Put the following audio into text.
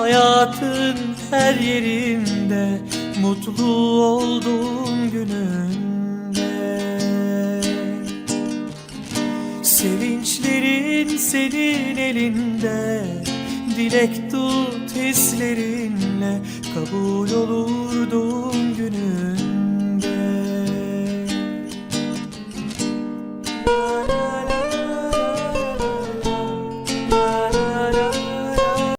Hayatın her yerinde Mutlu olduğun gününde. Sevinçlerin senin elinde Dilek tut hislerinle Kabul olur doğum gününde